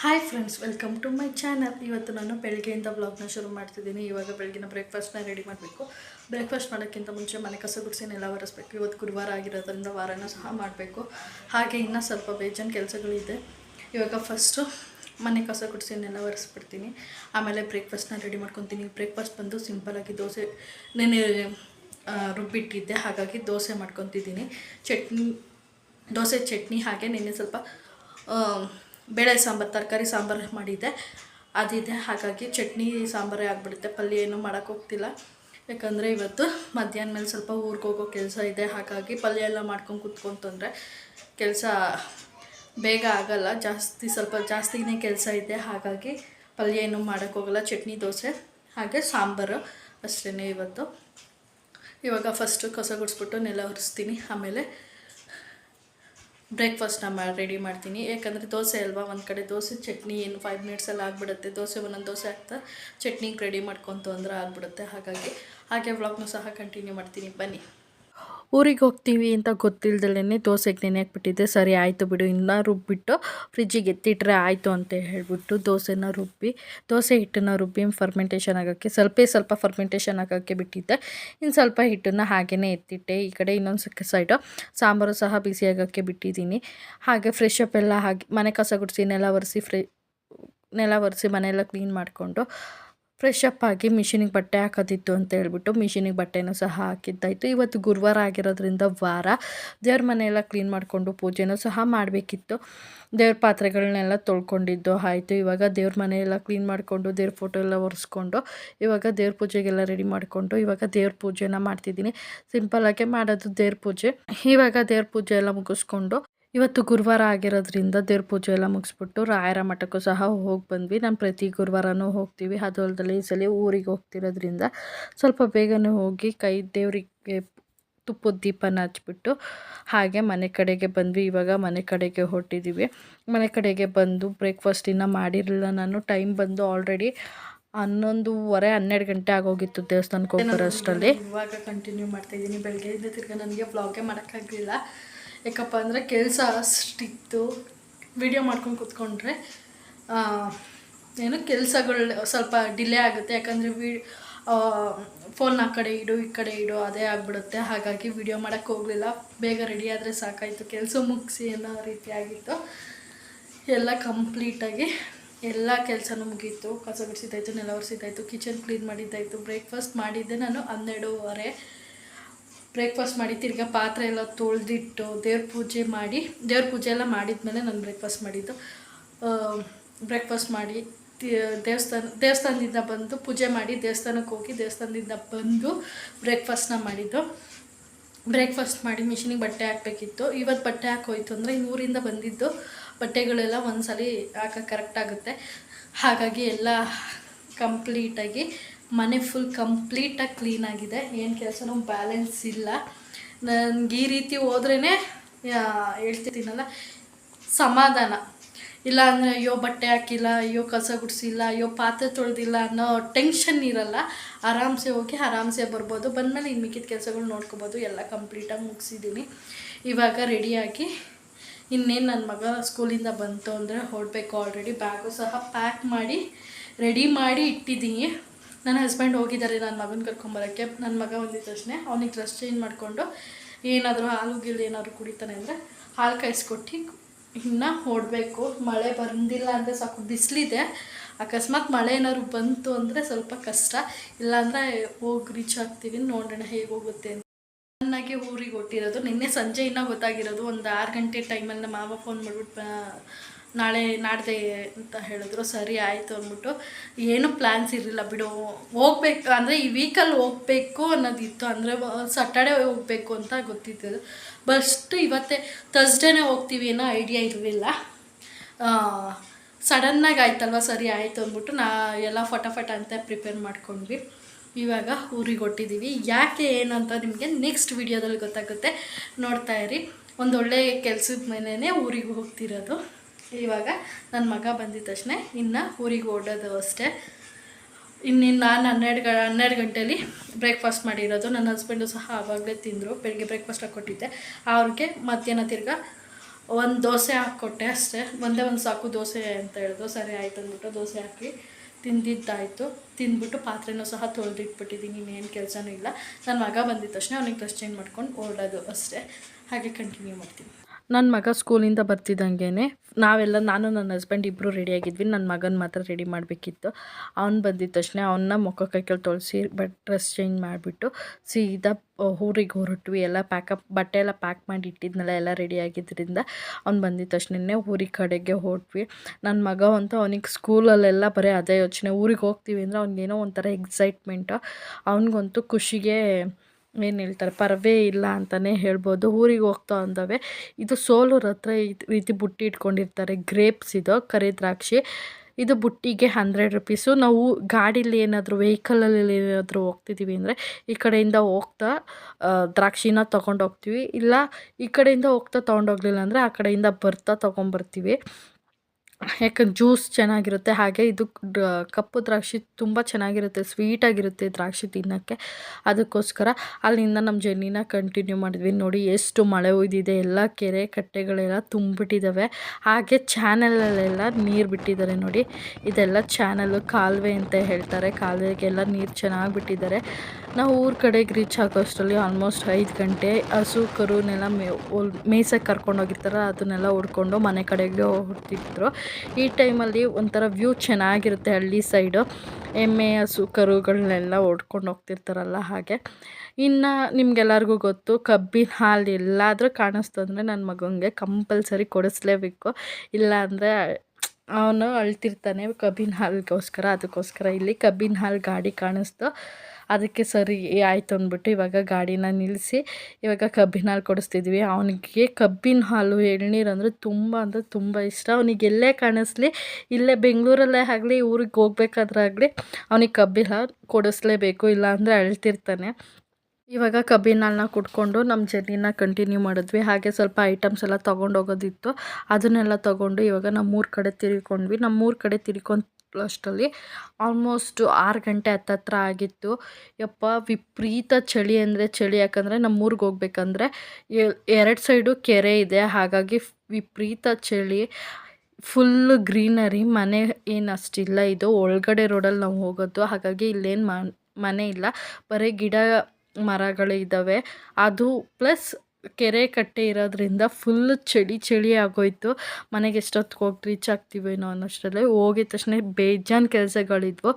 Hi friends welcome to my channel ಇವತ್ತು ನಾನು ಬೆಳಗ್ಗೆಯಿಂದ ಬ್ಲಾಗ್ನ ಶುರು ಮಾಡ್ತಿದ್ದೀನಿ. ಇವಾಗ ಬೆಳಗಿನ ಬ್ರೇಕ್ಫಾಸ್ಟ್ನ ರೆಡಿ ಮಾಡಬೇಕು. ಬ್ರೇಕ್ಫಾಸ್ಟ್ ಮಾಡೋಕ್ಕಿಂತ ಮುಂಚೆ ಮನೆ ಕಸ ಗುಡಿಸಿ ನೆಲ ಒರೆಸ್ಬೇಕು. ಇವತ್ತು ಗುರುವಾರ ಆಗಿರೋದ್ರಿಂದ ವಾರನ ಸಹ ಮಾಡಬೇಕು. ಹಾಗೆ ಇನ್ನೂ ಸ್ವಲ್ಪ ಬೇಜಾನ್ ಕೆಲಸಗಳಿದೆ. ಇವಾಗ ಫಸ್ಟು ಮನೆ ಕಸ ಗುಡಿಸಿ ನೆಲ ಒರೆಸ್ಬಿಡ್ತೀನಿ. ಆಮೇಲೆ ಬ್ರೇಕ್ಫಾಸ್ಟ್ನ ರೆಡಿ ಮಾಡ್ಕೊತೀನಿ. ಬ್ರೇಕ್ಫಾಸ್ಟ್ ಬಂದು ಸಿಂಪಲಾಗಿ ದೋಸೆ, ನೆನೆ ರುಬ್ಬಿಟ್ಟಿದ್ದೆ. ಹಾಗಾಗಿ ದೋಸೆ ಮಾಡ್ಕೊತಿದ್ದೀನಿ. ಚಟ್ನಿ, ದೋಸೆ, ಚಟ್ನಿ ಹಾಗೆ ನೆನೆ ಸ್ವಲ್ಪ ಬೇಳೆ ಸಾಂಬಾರು, ತರಕಾರಿ ಸಾಂಬಾರು ಮಾಡಿದ್ದೆ. ಅದಿದೆ, ಹಾಗಾಗಿ ಚಟ್ನಿ ಸಾಂಬಾರೇ ಆಗಿಬಿಡುತ್ತೆ. ಪಲ್ಯ ಏನೂ ಮಾಡೋಕ್ಕೆ ಹೋಗ್ತಿಲ್ಲ. ಯಾಕಂದರೆ ಇವತ್ತು ಮಧ್ಯಾಹ್ನ ಮೇಲೆ ಸ್ವಲ್ಪ ಊರಿಗೆ ಹೋಗೋ ಕೆಲಸ ಇದೆ. ಹಾಗಾಗಿ ಪಲ್ಯ ಎಲ್ಲ ಮಾಡ್ಕೊಂಡು ಕೂತ್ಕೊಂತಂದರೆ ಕೆಲಸ ಬೇಗ ಆಗಲ್ಲ. ಜಾಸ್ತಿ ಸ್ವಲ್ಪ ಜಾಸ್ತಿನೇ ಕೆಲಸ ಇದೆ. ಹಾಗಾಗಿ ಪಲ್ಯ ಏನೂ ಮಾಡೋಕ್ಕೋಗಲ್ಲ ಚಟ್ನಿ, ದೋಸೆ, ಹಾಗೆ ಸಾಂಬಾರು ಅಷ್ಟೇ ಇವತ್ತು. ಇವಾಗ ಫಸ್ಟು ಕಸ ಗುಡಿಸ್ಬಿಟ್ಟು ನೆಲ ಒರೆಸ್ತೀನಿ. ಆಮೇಲೆ ಬ್ರೇಕ್ಫಾಸ್ಟ್ನ ಮಾಡಿ ರೆಡಿ ಮಾಡ್ತೀನಿ. ಯಾಕಂದರೆ ದೋಸೆ ಅಲ್ವಾ? ಒಂದು ಕಡೆ ದೋಸೆ, ಚಟ್ನಿ ಏನು ಫೈವ್ ಮಿನಿಟ್ಸಲ್ಲಿ ಆಗಿಬಿಡುತ್ತೆ. ದೋಸೆ ಒಂದೊಂದು ದೋಸೆ ಆಗ್ತಾ ಚಟ್ನಿಗೆ ರೆಡಿ ಮಾಡ್ಕೊತು ಅಂದ್ರೆ ಆಗಿಬಿಡುತ್ತೆ. ಹಾಗಾಗಿ ಹಾಗೆ ವ್ಲಾಗ್ನು ಸಹ ಕಂಟಿನ್ಯೂ ಮಾಡ್ತೀನಿ. ಬನ್ನಿ. ಊರಿಗೆ ಹೋಗ್ತೀವಿ ಅಂತ ಗೊತ್ತಿಲ್ಲದಲ್ಲೇ ದೋಸೆಗೆ ನೆನೆ ಹಾಕ್ಬಿಟ್ಟಿದ್ದೆ ಸರಿ, ಆಯಿತು ಬಿಡು, ಇನ್ನೂ ರುಬ್ಬಿಟ್ಟು ಫ್ರಿಜ್ಜಿಗೆ ಎತ್ತಿಟ್ರೆ ಆಯಿತು ಅಂತ ಹೇಳಿಬಿಟ್ಟು ದೋಸೆನ ರುಬ್ಬಿ, ದೋಸೆ ಹಿಟ್ಟನ್ನು ರುಬ್ಬಿ ಫರ್ಮೆಂಟೇಷನ್ ಆಗೋಕ್ಕೆ, ಸ್ವಲ್ಪ ಸ್ವಲ್ಪ ಫರ್ಮೆಂಟೇಷನ್ ಆಗೋಕ್ಕೆ ಬಿಟ್ಟಿದ್ದೆ. ಇನ್ನು ಸ್ವಲ್ಪ ಹಿಟ್ಟನ್ನು ಹಾಗೇ ಎತ್ತಿಟ್ಟೆ. ಈ ಕಡೆ ಇನ್ನೊಂದು ಸೈಡು ಸಾಂಬಾರು ಸಹ ಬಿಸಿ ಆಗೋಕ್ಕೆ ಬಿಟ್ಟಿದ್ದೀನಿ. ಹಾಗೆ ಫ್ರೆಶ್ ಅಪ್ ಎಲ್ಲ ಹಾಗೆ ಮನೆ ಕಸ ಗುಡಿಸಿ ನೆಲ ಒರೆಸಿ ಫ್ರೆ, ನೆಲ ಒರೆಸಿ ಮನೆಯೆಲ್ಲ ಕ್ಲೀನ್ ಮಾಡಿಕೊಂಡು ಫ್ರೆಶ್ ಅಪ್ ಆಗಿ ಮಿಷಿನಿಗೆ ಬಟ್ಟೆ ಹಾಕೋದಿತ್ತು ಅಂತ ಹೇಳ್ಬಿಟ್ಟು ಮಿಷಿನಿಗೆ ಬಟ್ಟೆನೂ ಸಹ ಹಾಕಿದ್ದಾಯಿತು. ಇವತ್ತು ಗುರುವಾರ ಆಗಿರೋದ್ರಿಂದ ವಾರ ದೇವ್ರ ಮನೆಯೆಲ್ಲ ಕ್ಲೀನ್ ಮಾಡಿಕೊಂಡು ಪೂಜೆನೂ ಸಹ ಮಾಡಬೇಕಿತ್ತು. ದೇವ್ರ ಪಾತ್ರೆಗಳನ್ನೆಲ್ಲ ತೊಳ್ಕೊಂಡಿದ್ದು ಆಯಿತು. ಇವಾಗ ದೇವ್ರ ಮನೆಯೆಲ್ಲ ಕ್ಲೀನ್ ಮಾಡಿಕೊಂಡು ದೇವ್ರ ಫೋಟೋ ಎಲ್ಲ ಒರೆಸ್ಕೊಂಡು ಇವಾಗ ದೇವ್ರ ಪೂಜೆಗೆಲ್ಲ ರೆಡಿ ಮಾಡಿಕೊಂಡು ಇವಾಗ ದೇವ್ರ ಪೂಜೆನ ಮಾಡ್ತಿದ್ದೀನಿ. ಆಗಿ ಮಾಡೋದು ದೇವ್ರ ಪೂಜೆ. ಇವಾಗ ದೇವ್ರ ಪೂಜೆ ಎಲ್ಲ ಮುಗಿಸ್ಕೊಂಡು ಇವತ್ತು ಗುರುವಾರ ಆಗಿರೋದ್ರಿಂದ ದೇವ್ರ ಪೂಜೆ ಎಲ್ಲ ಮುಗಿಸ್ಬಿಟ್ಟು ರಾಯರ ಮಠಕ್ಕೂ ಸಹ ಹೋಗಿ ಬಂದ್ವಿ. ನಾನು ಪ್ರತಿ ಗುರುವಾರನೂ ಹೋಗ್ತೀವಿ. ಅದು ಅಲ್ದಲೆ ಈ ಸಲ ಊರಿಗೆ ಹೋಗ್ತಿರೋದ್ರಿಂದ ಸ್ವಲ್ಪ ಬೇಗನೆ ಹೋಗಿ ಕೈ ದೇವರಿಗೆ ತುಪ್ಪದ ದೀಪನ ಹಚ್ಬಿಟ್ಟು ಹಾಗೆ ಮನೆ ಕಡೆಗೆ ಬಂದ್ವಿ. ಇವಾಗ ಮನೆ ಕಡೆಗೆ ಹೊರಟಿದ್ದೀವಿ ಮನೆ ಕಡೆಗೆ ಬಂದು ಬ್ರೇಕ್ಫಾಸ್ಟಿನ ಮಾಡಿರಲಿಲ್ಲ ನಾನು. ಟೈಮ್ ಬಂದು ಆಲ್ರೆಡಿ ಹನ್ನೊಂದುವರೆ, ಹನ್ನೆರಡು ಗಂಟೆ ಆಗೋಗಿತ್ತು ದೇವಸ್ಥಾನಕ್ಕೆ ಹೋಗ್ಬರೋ ಅಷ್ಟರಲ್ಲಿ ಇವಾಗ ಕಂಟಿನ್ಯೂ ಮಾಡ್ತಾ ಇದ್ದೀನಿ. ಬೆಳಗ್ಗೆಯಿಂದ ತಿರ್ಗಿ ನನಗೆ ಬ್ಲಾಗೇ ಮಾಡೋಕ್ಕಾಗಲಿಲ್ಲ. ಯಾಕಪ್ಪ ಅಂದರೆ ಕೆಲಸ ಅಷ್ಟಿತ್ತು. ವಿಡಿಯೋ ಮಾಡ್ಕೊಂಡು ಕೂತ್ಕೊಂಡ್ರೆ ಏನು ಕೆಲಸಗಳು ಸ್ವಲ್ಪ ಡಿಲೇ ಆಗುತ್ತೆ. ಯಾಕಂದರೆ ವಿ ಫೋನ್ ಆ ಕಡೆ ಇಡು, ಈ ಕಡೆ ಇಡು, ಅದೇ ಆಗಿಬಿಡುತ್ತೆ. ಹಾಗಾಗಿ ವಿಡಿಯೋ ಮಾಡೋಕ್ಕೆ ಹೋಗಲಿಲ್ಲ. ಬೇಗ ರೆಡಿ ಆದರೆ ಸಾಕಾಯಿತು. ಕೆಲಸ ಮುಗಿಸಿ ಅನ್ನೋ ರೀತಿ ಆಗಿತ್ತು. ಎಲ್ಲ ಕಂಪ್ಲೀಟಾಗಿ ಎಲ್ಲ ಕೆಲಸನೂ ಮುಗೀತು. ಕಸ ಗುಡಿಸಿದ್ದಾಯಿತು ನೆಲ ಒರೆಸಿದ್ದಾಯಿತು ಕಿಚನ್ ಕ್ಲೀನ್ ಮಾಡಿದ್ದಾಯಿತು. ಬ್ರೇಕ್ಫಾಸ್ಟ್ ಮಾಡಿದ್ದೆ ನಾನು ಹನ್ನೆರಡೂವರೆ. ಬ್ರೇಕ್ಫಾಸ್ಟ್ ಮಾಡಿ, ತಿರ್ಗಾ ಪಾತ್ರೆ ಎಲ್ಲ ತೊಳೆದಿಟ್ಟು ದೇವ್ರ ಪೂಜೆ ಮಾಡಿ, ದೇವ್ರ ಪೂಜೆ ಎಲ್ಲ ಮಾಡಿದ್ಮೇಲೆ ನಾನು ಬ್ರೇಕ್ಫಾಸ್ಟ್ ಮಾಡಿದ್ದು. ಬ್ರೇಕ್ಫಾಸ್ಟ್ ಮಾಡಿ ದೇವಸ್ಥಾನ, ದೇವಸ್ಥಾನದಿಂದ ಬಂದು ಪೂಜೆ ಮಾಡಿ, ದೇವಸ್ಥಾನಕ್ಕೆ ಹೋಗಿ ದೇವಸ್ಥಾನದಿಂದ ಬಂದು ಬ್ರೇಕ್ಫಾಸ್ಟ್ನ ಮಾಡಿದ್ದು. ಬ್ರೇಕ್ಫಾಸ್ಟ್ ಮಾಡಿ ಮಿಷಿನಿಗೆ ಬಟ್ಟೆ ಹಾಕಬೇಕಿತ್ತು. ಇವತ್ತು ಬಟ್ಟೆ ಹಾಕೋಯ್ತು ಅಂದರೆ ಊರಿಂದ ಬಂದಿದ್ದು ಬಟ್ಟೆಗಳೆಲ್ಲ ಒಂದು ಸಲ ಕರೆಕ್ಟ್ ಕರೆಕ್ಟಾಗುತ್ತೆ ಹಾಗಾಗಿ ಎಲ್ಲ ಕಂಪ್ಲೀಟಾಗಿ ಮನೆ ಫುಲ್ ಕಂಪ್ಲೀಟಾಗಿ ಕ್ಲೀನಾಗಿದೆ ಏನು ಕೆಲಸನೂ ಬ್ಯಾಲೆನ್ಸ್ ಇಲ್ಲ. ನನಗೆ ಈ ರೀತಿ ಹೋದ್ರೇ ಹೇಳ್ತಿದ್ದೀನಲ್ಲ, ಸಮಾಧಾನ. ಇಲ್ಲ ಅಂದರೆ ಅಯ್ಯೋ ಬಟ್ಟೆ ಹಾಕಿಲ್ಲ, ಅಯ್ಯೋ ಕಸ ಗುಡಿಸಿಲ್ಲ, ಅಯ್ಯೋ ಪಾತ್ರೆ ತೊಳೆದಿಲ್ಲ ಅನ್ನೋ ಟೆನ್ಷನ್ ಇರಲ್ಲ. ಆರಾಮ್ಸೆ ಹೋಗಿ, ಆರಾಮ್ಸೆ ಬರ್ಬೋದು. ಬಂದಮೇಲೆ ಇನ್ನು ಮಿಕ್ಕಿದ ಕೆಲಸಗಳು ನೋಡ್ಕೊಬೋದು. ಎಲ್ಲ ಕಂಪ್ಲೀಟಾಗಿ ಮುಗಿಸಿದ್ದೀನಿ. ಇವಾಗ ರೆಡಿಯಾಗಿ ಇನ್ನೇನು ನನ್ನ ಮಗ ಸ್ಕೂಲಿಂದ ಬಂತು ಅಂದರೆ ಹೊರಡಬೇಕು ಆಲ್ರೆಡಿ ಬ್ಯಾಗು ಸಹ ಪ್ಯಾಕ್ ಮಾಡಿ ರೆಡಿ ಮಾಡಿ ಇಟ್ಟಿದ್ದೀನಿ. ನನ್ನ ಹಸ್ಬೆಂಡ್ ಹೋಗಿದ್ದಾರೆ, ನನ್ನ ಮಗನ ಕರ್ಕೊಂಬರೋಕ್ಕೆ ನನ್ನ ಮಗ ಬಂದಿದ್ದ ತಕ್ಷಣ ಅವನಿಗೆ ಡ್ರೆಸ್ ಚೇಂಜ್ ಮಾಡಿಕೊಂಡು ಏನಾದರೂ ಹಾಲು ಗಿಲ್ಲು ಏನಾದರೂ ಕುಡಿತಾನೆ ಅಂದರೆ ಹಾಲು ಕಾಯಿಸ್ಕೊಟ್ಟು ಇನ್ನು ಓಡಬೇಕು ಮಳೆ ಬಂದಿಲ್ಲ ಅಂದರೆ ಸಾಕು, ಬಿಸಿಲಿದೆ. ಅಕಸ್ಮಾತ್ ಮಳೆ ಏನಾದ್ರು ಬಂತು ಅಂದರೆ ಸ್ವಲ್ಪ ಕಷ್ಟ. ಇಲ್ಲಾಂದರೆ ಹೋಗಿ ರೀಚ್ ಆಗ್ತೀವಿ, ನೋಡೋಣ ಹೇಗೆ ಹೋಗುತ್ತೆ ಅಂತ. ಚೆನ್ನಾಗಿ ಊರಿಗೆ ಹೊಟ್ಟಿರೋದು. ನಿನ್ನೆ ಸಂಜೆ ಇನ್ನೂ ಗೊತ್ತಾಗಿರೋದು, ಒಂದು ಆರು ಗಂಟೆ ಟೈಮಲ್ಲಿ ನಮ್ಮ ಮಾವ ಫೋನ್ ಮಾಡಿಬಿಟ್ಟು ನಾಳೆ ನಾಡ್ದೆ ಅಂತ ಹೇಳಿದ್ರು, ಸರಿ ಆಯಿತು ಅಂದ್ಬಿಟ್ಟು, ಏನು ಪ್ಲ್ಯಾನ್ಸ್ ಇರಲಿಲ್ಲ ಬಿಡು, ಹೋಗ್ಬೇಕು, ಅಂದರೆ ಈ ವೀಕಲ್ಲಿ ಹೋಗ್ಬೇಕು ಅನ್ನೋದಿತ್ತು, ಅಂದರೆ ಸಟರ್ಡೆ ಹೋಗಬೇಕು ಅಂತ ಗೊತ್ತಿತ್ತು. ಬಸ್ಟ್ ಇವತ್ತೇ ಥರ್ಸ್ಡೇನೇ ಹೋಗ್ತೀವಿ ಅನ್ನೋ ಐಡಿಯಾ ಇರಲಿಲ್ಲ. ಸಡನ್ನಾಗಿ ಆಯ್ತಲ್ವ, ಸರಿ ಆಯಿತು ಅಂದ್ಬಿಟ್ಟು ನಾ ಎಲ್ಲ ಫಟಾಫಟ ಅಂತ ಪ್ರಿಪೇರ್ ಮಾಡ್ಕೊಂಡ್ವಿ. ಇವಾಗ ಊರಿಗೆ ಹೊಟ್ಟಿದ್ದೀವಿ ಯಾಕೆ, ಏನು ಅಂತ ನಿಮಗೆ ನೆಕ್ಸ್ಟ್ ವಿಡಿಯೋದಲ್ಲಿ ಗೊತ್ತಾಗುತ್ತೆ. ನೋಡ್ತಾ ಇರಿ. ಒಂದೊಳ್ಳೆ ಕೆಲಸದ ಮೇಲೇ ಊರಿಗೆ ಹೋಗ್ತಿರೋದು. ಇವಾಗ ನನ್ನ ಮಗ ಬಂದಿದ್ದ ತಕ್ಷಣ ಇನ್ನು ಊರಿಗೆ ಓಡೋದು ಅಷ್ಟೇ. ಇನ್ನಿನ್ನು ನಾನು ಹನ್ನೆರಡು ಗ, ಹನ್ನೆರಡು ಗಂಟೆಯಲ್ಲಿ ಬ್ರೇಕ್ಫಾಸ್ಟ್ ಮಾಡಿರೋದು. ನನ್ನ ಹಸ್ಬೆಂಡು ಸಹ ಆವಾಗಲೇ ತಿಂದರು. ಬೆಳಗ್ಗೆ ಬ್ರೇಕ್ಫಾಸ್ಟ್ ಕೊಟ್ಟಿದ್ದೆ ಅವ್ರಿಗೆ ಮಧ್ಯಾಹ್ನ ತಿರ್ಗಾ ಒಂದು ದೋಸೆ ಹಾಕ್ಕೊಟ್ಟೆ ಅಷ್ಟೇ. ಒಂದೇ ಒಂದು ಸಾಕು ದೋಸೆ ಅಂತ ಹೇಳಿದ್ರು ಸರಿ ಆಯ್ತು ಅಂದ್ಬಿಟ್ಟು ದೋಸೆ ಹಾಕಿ ತಿಂದಿದ್ದಾಯಿತು. ತಿಂದ್ಬಿಟ್ಟು ಪಾತ್ರೆನೂ ಸಹ ತೊಳೆದಿಟ್ಬಿಟ್ಟಿದ್ದೀನಿ ಇನ್ನೇನು ಕೆಲಸನೂ ಇಲ್ಲ. ನನ್ನ ಮಗ ಬಂದಿದ್ದ ತಕ್ಷಣ ಅವ್ನಿಗೆ ಡ್ರೆಸ್ ಚೇಂಜ್ ಮಾಡ್ಕೊಂಡು ಓಡೋದು ಅಷ್ಟೇ. ಹಾಗೆ ಕಂಟಿನ್ಯೂ ಮಾಡ್ತೀನಿ. ನನ್ನ ಮಗ ಸ್ಕೂಲಿಂದ ಬರ್ತಿದ್ದಂಗೆ ನಾವೆಲ್ಲ, ನಾನು, ನನ್ನ ಹಸ್ಬೆಂಡ್ ಇಬ್ಬರು ರೆಡಿಯಾಗಿದ್ವಿ ನನ್ನ ಮಗನ ಮಾತ್ರ ರೆಡಿ ಮಾಡಬೇಕಿತ್ತು. ಅವ್ನು ಬಂದಿದ್ದ ತಕ್ಷಣ ಅವನ್ನ ಮುಖ ಕೈಕಲ್ಲಿ ತೊಳಸಿ, ಬಟ್ ಡ್ರೆಸ್ ಚೇಂಜ್ ಮಾಡಿಬಿಟ್ಟು ಸೀದಾ ಊರಿಗೆ ಹೊರಟ್ವಿ. ಎಲ್ಲ ಪ್ಯಾಕಪ್ ಬಟ್ಟೆ ಎಲ್ಲ ಪ್ಯಾಕ್ ಮಾಡಿ ಇಟ್ಟಿದ್ನಲ್ಲ, ಎಲ್ಲ ರೆಡಿ ಆಗಿದ್ದರಿಂದ ಅವ್ನು ಬಂದಿದ್ದ ತಕ್ಷಣನೇ ಊರಿಗೆ ಕಡೆಗೆ ಹೊರಟ್ವಿ ನನ್ನ ಮಗ ಅಂತೂ ಅವನಿಗೆ ಸ್ಕೂಲಲ್ಲೆಲ್ಲ ಬರೀ ಅದೇ ಯೋಚನೆ. ಊರಿಗೆ ಹೋಗ್ತೀವಿ ಅಂದರೆ ಅವ್ನಿಗೇನೋ ಒಂಥರ ಎಕ್ಸೈಟ್ಮೆಂಟು ಅವನಿಗಂತೂ ಖುಷಿಗೆ ಏನು ಹೇಳ್ತಾರೆ, ಪರವೇ ಇಲ್ಲ ಅಂತಲೇ ಹೇಳ್ಬೋದು, ಊರಿಗೆ ಹೋಗ್ತಾ ಅಂದವೆ. ಇದು ಸೋಲೂರ ಹತ್ರ ಈ ರೀತಿ ಬುಟ್ಟಿ ಇಟ್ಕೊಂಡಿರ್ತಾರೆ, ಗ್ರೇಪ್ಸ್ ಇದು, ಕರಿ ದ್ರಾಕ್ಷಿ. ಇದು ಬುಟ್ಟಿಗೆ ಹಂಡ್ರೆಡ್ ರುಪೀಸು. ನಾವು ಗಾಡೀಲಿ ಏನಾದರೂ ವೆಹಿಕಲಲ್ಲಿ ಏನಾದರೂ ಹೋಗ್ತಿದ್ದೀವಿ ಅಂದರೆ, ಈ ಕಡೆಯಿಂದ ಹೋಗ್ತಾ ದ್ರಾಕ್ಷಿನ ತೊಗೊಂಡು ಹೋಗ್ತೀವಿ ಇಲ್ಲ, ಈ ಕಡೆಯಿಂದ ಹೋಗ್ತಾ ತೊಗೊಂಡೋಗ್ಲಿಲ್ಲ ಅಂದರೆ, ಆ ಕಡೆಯಿಂದ ಬರ್ತಾ ತೊಗೊಂಬರ್ತೀವಿ. ಯಾಕಂದ್ರೆ ಜ್ಯೂಸ್ ಚೆನ್ನಾಗಿರುತ್ತೆ. ಹಾಗೆ ಇದು ಕಪ್ಪು ದ್ರಾಕ್ಷಿ ತುಂಬ ಚೆನ್ನಾಗಿರುತ್ತೆ. ಸ್ವೀಟಾಗಿರುತ್ತೆ ದ್ರಾಕ್ಷಿ ತಿನ್ನೋಕ್ಕೆ. ಅದಕ್ಕೋಸ್ಕರ ಅಲ್ಲಿಂದ ನಮ್ಮ ಜರ್ನಿನ ಕಂಟಿನ್ಯೂ ಮಾಡಿದ್ವಿ. ನೋಡಿ ಎಷ್ಟು ಮಳೆ ಉಯ್ದಿದೆ. ಎಲ್ಲ ಕೆರೆ ಕಟ್ಟೆಗಳೆಲ್ಲ ತುಂಬಿಟ್ಟಿದ್ದಾವೆ ಹಾಗೆ ಚಾನಲಲ್ಲೆಲ್ಲ ನೀರು ಬಿಟ್ಟಿದ್ದಾರೆ ನೋಡಿ. ಇದೆಲ್ಲ ಚಾನಲ್ಲು ಕಾಲುವೆ ಅಂತ ಹೇಳ್ತಾರೆ. ಕಾಲುವೆಗೆಲ್ಲ ನೀರು ಚೆನ್ನಾಗಿ ಬಿಟ್ಟಿದ್ದಾರೆ ನಾವು ಊರ ಕಡೆಗೆ ರೀಚ್ ಆಗೋಷ್ಟರಲ್ಲಿ ಆಲ್ಮೋಸ್ಟ್ ಐದು ಗಂಟೆ ಹಸು, ಕರುನೆಲ್ಲ ಮೇ ಮೇಯ್ಸಕ್ಕೆ ಕರ್ಕೊಂಡೋಗಿರ್ತಾರೆ ಅದನ್ನೆಲ್ಲ ಹುಡ್ಕೊಂಡು ಮನೆ ಕಡೆಗೆ ಹೊರ್ತಿದ್ರು ಈ ಟೈಮಲ್ಲಿ ಒಂಥರ ವ್ಯೂ ಚೆನ್ನಾಗಿರುತ್ತೆ ಹಳ್ಳಿ ಸೈಡು. ಎಮ್ಮೆ, ಹಸು, ಕರುಗಳನ್ನೆಲ್ಲ ಓಡ್ಕೊಂಡು ಹೋಗ್ತಿರ್ತಾರಲ್ಲ ಹಾಗೆ. ಇನ್ನು ನಿಮ್ಗೆಲ್ಲರಿಗೂ ಗೊತ್ತು, ಕಬ್ಬಿನ ಹಾಲು ಎಲ್ಲಾದರೂ ಕಾಣಿಸ್ತಂದ್ರೆ ನನ್ನ ಮಗನಿಗೆ ಕಂಪಲ್ಸರಿ ಕೊಡಿಸ್ಲೇಬೇಕು. ಇಲ್ಲಾಂದರೆ ಅವನು ಅಳ್ತಿರ್ತಾನೆ ಕಬ್ಬಿನ ಹಾಲಿಗೋಸ್ಕರ, ಅದಕ್ಕೋಸ್ಕರ. ಇಲ್ಲಿ ಕಬ್ಬಿನ ಹಾಲು ಗಾಡಿ ಕಾಣಿಸ್ತು. ಅದಕ್ಕೆ ಸರಿ ಆಯಿತು ಅಂದ್ಬಿಟ್ಟು ಇವಾಗ ಗಾಡಿನ ನಿಲ್ಲಿಸಿ ಇವಾಗ ಕಬ್ಬಿನ ಹಾಲು ಕೊಡಿಸ್ತಿದ್ವಿ. ಅವನಿಗೆ ಕಬ್ಬಿನ ಹಾಲು, ಎಳ್ನೀರು ಅಂದರೆ ತುಂಬ ಅಂದರೆ ತುಂಬ ಇಷ್ಟ. ಅವನಿಗೆ ಎಲ್ಲೇ ಕಾಣಿಸ್ಲಿ, ಇಲ್ಲೇ ಬೆಂಗಳೂರಲ್ಲೇ ಆಗಲಿ, ಊರಿಗೆ ಹೋಗ್ಬೇಕಾದ್ರಾಗಲಿ ಅವನಿಗೆ ಕಬ್ಬಿನ ಹಾಲು ಕೊಡಿಸ್ಲೇಬೇಕು, ಇಲ್ಲ ಅಂದರೆ ಅಳ್ತಿರ್ತಾನೆ. ಇವಾಗ ಕಬ್ಬಿನ ಹಾಲನ್ನ ಕುಟ್ಕೊಂಡು ನಮ್ಮ ಜರ್ನಿನ ಕಂಟಿನ್ಯೂ ಮಾಡಿದ್ವಿ. ಹಾಗೆ ಸ್ವಲ್ಪ ಐಟಮ್ಸ್ ಎಲ್ಲ ತೊಗೊಂಡೋಗೋದಿತ್ತು. ಅದನ್ನೆಲ್ಲ ತೊಗೊಂಡು ಇವಾಗ ನಮ್ಮೂರ ಕಡೆ ತಿರ್ಕೊಂಡ್ವಿ. ನಮ್ಮೂರ ಕಡೆ ತಿರ್ಕೊಂಡು ಅಷ್ಟರಲ್ಲಿ ಆಲ್ಮೋಸ್ಟು ಆರು ಗಂಟೆ ಹತ್ತತ್ರ ಆಗಿತ್ತು. ಯಪ್ಪ, ವಿಪರೀತ ಚಳಿ ಅಂದರೆ ಚಳಿ. ಯಾಕಂದರೆ ನಮ್ಮೂರಿಗೆ ಹೋಗ್ಬೇಕಂದ್ರೆ ಎರಡು ಸೈಡು ಕೆರೆ ಇದೆ. ಹಾಗಾಗಿ ವಿಪರೀತ ಚಳಿ. ಫುಲ್ ಗ್ರೀನರಿ ಮನೆ ಏನು ಅಷ್ಟಿಲ್ಲ. ಇದು ಒಳಗಡೆ ರೋಡಲ್ಲಿ ನಾವು ಹೋಗೋದು. ಹಾಗಾಗಿ ಇಲ್ಲೇನು ಮನೆ ಇಲ್ಲ. ಬರೀ ಗಿಡ ಮರಗಳು ಇದ್ದಾವೆ ಅದು ಪ್ಲಸ್ ಕೆರೆ ಕಟ್ಟೆ ಇರೋದ್ರಿಂದ ಫುಲ್ ಚಳಿ ಚಳಿ ಆಗೋಯ್ತು. ಮನೆಗೆ ಎಷ್ಟೊತ್ತಿಗೆ ಹೋಗಿ ರೀಚ್ ಆಗ್ತೀವೇನೋ ಅನ್ನೋಷ್ಟರಲ್ಲೇ ಹೋಗಿದ ತಕ್ಷಣ ಬೇಜಾನ್ ಕೆಲಸಗಳಿದ್ವು.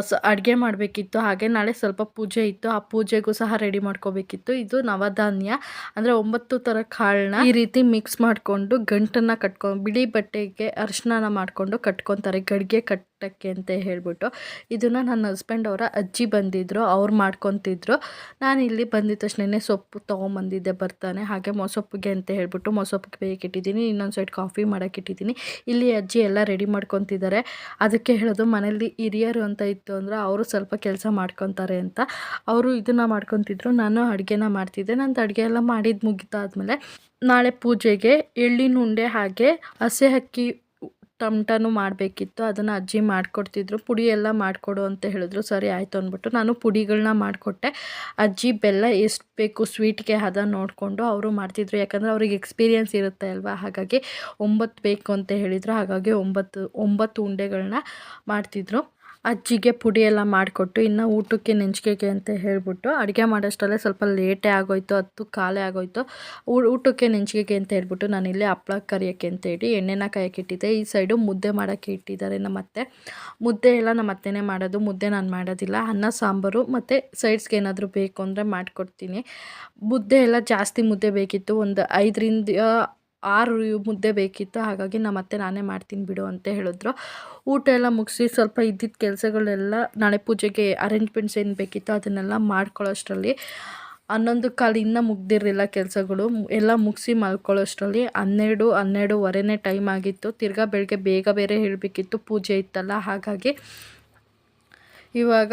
ಸ, ಅಡುಗೆ ಮಾಡಬೇಕಿತ್ತು. ಹಾಗೆ ನಾಳೆ ಸ್ವಲ್ಪ ಪೂಜೆ ಇತ್ತು. ಆ ಪೂಜೆಗೂ ಸಹ ರೆಡಿ ಮಾಡ್ಕೋಬೇಕಿತ್ತು. ಇದು ನವಧಾನ್ಯ. ಅಂದರೆ ಒಂಬತ್ತು ಥರ ಕಾಳನ್ನ ಈ ರೀತಿ ಮಿಕ್ಸ್ ಮಾಡಿಕೊಂಡು ಗಂಟನ್ನು ಕಟ್ಕೊಂಡು ಬಿಳಿ ಬಟ್ಟೆಗೆ ಅರಿಶಿನ ಮಾಡಿಕೊಂಡು ಕಟ್ಕೊತಾರೆ. ಗಡಿಗೆ ಕಟ್ಟಕ್ಕೆ ಅಂತ ಹೇಳಿಬಿಟ್ಟು ಇದನ್ನು ನನ್ನ ಹಸ್ಬೆಂಡ್ ಅವರ ಅಜ್ಜಿ ಬಂದಿದ್ದರು ಅವ್ರು ಮಾಡ್ಕೊತಿದ್ರು. ನಾನು ಇಲ್ಲಿ ಬಂದಿದ್ದ ತಕ್ಷಣನೇ ಸೊಪ್ಪು ತೊಗೊಂಬಂದಿದ್ದೆ, ಬರ್ತಾನೆ. ಹಾಗೆ ಮೊಸೊಪ್ಪಿಗೆ ಅಂತ ಹೇಳ್ಬಿಟ್ಟು ಮೊಸೊಪ್ಪಿಗೆ ಬೇಯಕ್ಕೆ ಇನ್ನೊಂದು ಸೈಡ್ ಕಾಫಿ ಮಾಡೋಕೆ ಇಟ್ಟಿದ್ದೀನಿ. ಇಲ್ಲಿ ಅಜ್ಜಿ ಎಲ್ಲ ರೆಡಿ ಮಾಡ್ಕೊತಿದ್ದಾರೆ. ಅದಕ್ಕೆ ಹೇಳೋದು ಮನೇಲಿ ಹಿರಿಯರು ಅಂತ ಇತ್ತು ಅಂದರೆ ಅವರು ಸ್ವಲ್ಪ ಕೆಲಸ ಮಾಡ್ಕೊತಾರೆ ಅಂತ. ಅವರು ಇದನ್ನು ಮಾಡ್ಕೊತಿದ್ರು. ನಾನು ಅಡುಗೆನ ಮಾಡ್ತಿದ್ದೆ. ನಂದು ಅಡುಗೆ ಎಲ್ಲ ಮಾಡಿದ್ದು ಮುಗಿತಾದ್ಮೇಲೆ ನಾಳೆ ಪೂಜೆಗೆ ಎಳ್ಳಿನ ಉಂಡೆ ಹಾಗೆ ಹಸೆ ಅಕ್ಕಿ ಟಮ್ಟನೂ ಮಾಡಬೇಕಿತ್ತು, ಅದನ್ನು ಅಜ್ಜಿ ಮಾಡಿಕೊಡ್ತಿದ್ರು, ಪುಡಿ ಎಲ್ಲ ಮಾಡಿಕೊಡು ಅಂತ ಹೇಳಿದ್ರು. ಸರಿ ಆಯಿತು ಅಂದ್ಬಿಟ್ಟು ನಾನು ಪುಡಿಗಳನ್ನ ಮಾಡಿಕೊಟ್ಟೆ. ಅಜ್ಜಿ ಬೆಲ್ಲ ಎಷ್ಟು ಬೇಕು ಸ್ವೀಟ್ಗೆ ಹದ ನೋಡಿಕೊಂಡು ಅವರು ಮಾಡ್ತಿದ್ರು. ಯಾಕಂದರೆ ಅವ್ರಿಗೆ ಎಕ್ಸ್ಪೀರಿಯೆನ್ಸ್ ಇರುತ್ತೆ ಅಲ್ವಾ? ಹಾಗಾಗಿ ಒಂಬತ್ತು ಬೇಕು ಅಂತ ಹೇಳಿದರು. ಹಾಗಾಗಿ ಒಂಬತ್ತು ಒಂಬತ್ತು ಉಂಡೆಗಳನ್ನ ಮಾಡ್ತಿದ್ರು. ಅಜ್ಜಿಗೆ ಪುಡಿ ಎಲ್ಲ ಮಾಡಿಕೊಟ್ಟು, ಇನ್ನು ಊಟಕ್ಕೆ ನೆಂಚಿಕೆಗೆ ಅಂತ ಹೇಳಿಬಿಟ್ಟು, ಅಡುಗೆ ಮಾಡೋಷ್ಟರಲ್ಲೇ ಸ್ವಲ್ಪ ಲೇಟೇ ಆಗೋಯ್ತು, ಹತ್ತು ಕಾಲೇ ಆಗೋಯ್ತು. ಊಟಕ್ಕೆ ನೆಂಚಿಕೆಗೆ ಅಂತ ಹೇಳ್ಬಿಟ್ಟು ನಾನು ಇಲ್ಲೇ ಹಪ್ಳ ಕರಿಯೋಕ್ಕೆ ಅಂತ ಹೇಳಿ, ಎಣ್ಣೆನ ಕಾಯಕ್ಕೆ ಇಟ್ಟಿದ್ದೆ. ಈ ಸೈಡು ಮುದ್ದೆ ಮಾಡೋಕ್ಕೆ ಇಟ್ಟಿದ್ದಾರೆ ನಮ್ಮ ಅತ್ತೆ. ಮುದ್ದೆ ಎಲ್ಲ ನಮ್ಮ ಅತ್ತೆನೇ ಮಾಡೋದು, ಮುದ್ದೆ ನಾನು ಮಾಡೋದಿಲ್ಲ. ಅನ್ನ, ಸಾಂಬಾರು ಮತ್ತು ಸೈಡ್ಸ್ಗೆ ಏನಾದರೂ ಬೇಕು ಅಂದರೆ ಮಾಡಿಕೊಡ್ತೀನಿ. ಮುದ್ದೆ ಎಲ್ಲ ಜಾಸ್ತಿ ಮುದ್ದೆ ಬೇಕಿತ್ತು, ಒಂದು ಐದರಿಂದ ಆರು ಮುದ್ದೆ ಬೇಕಿತ್ತು, ಹಾಗಾಗಿ ನಮ್ಮ ಅತ್ತೆ ನಾನೇ ಮಾಡ್ತೀನಿ ಬಿಡು ಅಂತ ಹೇಳಿದ್ರು. ಊಟ ಎಲ್ಲ ಮುಗಿಸಿ ಸ್ವಲ್ಪ ಇದ್ದಿದ್ದ ಕೆಲಸಗಳೆಲ್ಲ ನಾಳೆ ಪೂಜೆಗೆ ಅರೇಂಜ್ಮೆಂಟ್ಸ್ ಏನು ಬೇಕಿತ್ತು ಅದನ್ನೆಲ್ಲ ಮಾಡ್ಕೊಳ್ಳೋಷ್ಟರಲ್ಲಿ, ಹನ್ನೊಂದು ಕಾಲು ಇನ್ನೂ ಮುಗ್ದಿರಲಿಲ್ಲ ಕೆಲಸಗಳು, ಎಲ್ಲ ಮುಗಿಸಿ ಮಲ್ಕೊಳ್ಳೋಷ್ಟರಲ್ಲಿ ಹನ್ನೆರಡು, ಹನ್ನೆರಡುವರೆನೇ ಟೈಮ್ ಆಗಿತ್ತು. ತಿರ್ಗಾ ಬೆಳಗ್ಗೆ ಬೇಗ ಬೇರೆ ಹೇಳಬೇಕಿತ್ತು, ಪೂಜೆ ಇತ್ತಲ್ಲ, ಹಾಗಾಗಿ ಇವಾಗ